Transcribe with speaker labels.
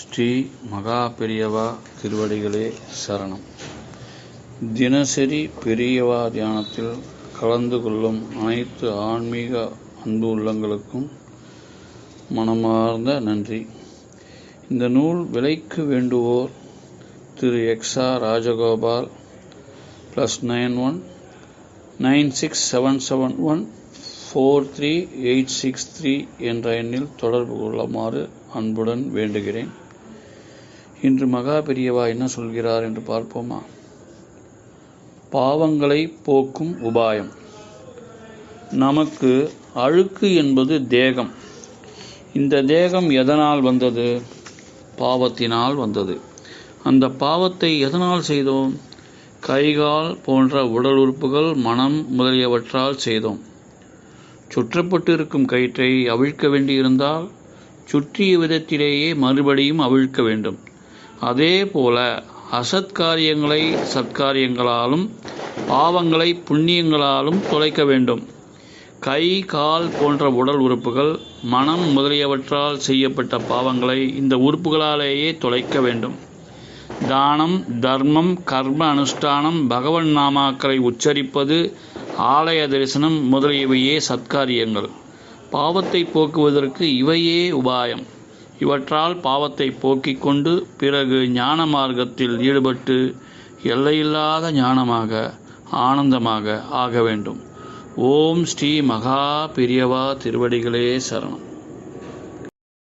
Speaker 1: ஸ்ரீ மகா பெரியவா திருவடிகளே சரணம். தினசரி பெரியவா தியானத்தில் கலந்து கொள்ளும் அனைத்து ஆன்மீக அன்பு உள்ளங்களுக்கும் மனமார்ந்த நன்றி. இந்த நூல் விலைக்கு வேண்டுவோர் திரு எக்ஸா Rajagopal plus nine one nine six seven seven one four three eight six three என்ற எண்ணில் தொடர்பு கொள்ளுமாறு அன்புடன் வேண்டுகிறேன். இன்று மகா பெரியவா என்ன சொல்கிறார் என்று பார்ப்போமா? பாவங்களை போக்கும் உபாயம். நமக்கு அழுக்கு என்பது தேகம். இந்த தேகம் எதனால் வந்தது? பாவத்தினால் வந்தது. அந்த பாவத்தை எதனால் செய்தோம்? கைகால் போன்ற உடல் உறுப்புகள் மனம் முதலியவற்றால் செய்தோம். சுற்றப்பட்டு இருக்கும் கயிற்றை அவிழ்க்க வேண்டியிருந்தால் சுற்றிய விதத்திலேயே மறுபடியும் அவிழ்க்க வேண்டும். அதே போல அசத்காரியங்களை சத்காரியங்களாலும் பாவங்களை புண்ணியங்களாலும் தொலைக்க வேண்டும். கை கால் போன்ற உடல் உறுப்புகள் மனம் முதலியவற்றால் செய்யப்பட்ட பாவங்களை இந்த உறுப்புகளாலேயே தொலைக்க வேண்டும். தானம் தர்மம் கர்ம அனுஷ்டானம் பகவன் நாமாக்களை உச்சரிப்பது ஆலய தரிசனம் முதலியவையே சத்காரியங்கள். பாவத்தை போக்குவதற்கு இவையே உபாயம். இவற்றால் பாவத்தை போக்கிக் கொண்டு பிறகு ஞான மார்க்கத்தில் ஈடுபட்டு எல்லையில்லாத ஞானமாக ஆனந்தமாக ஆக வேண்டும். ஓம் ஸ்ரீ மகா பிரியவா திருவடிகளே சரணம்.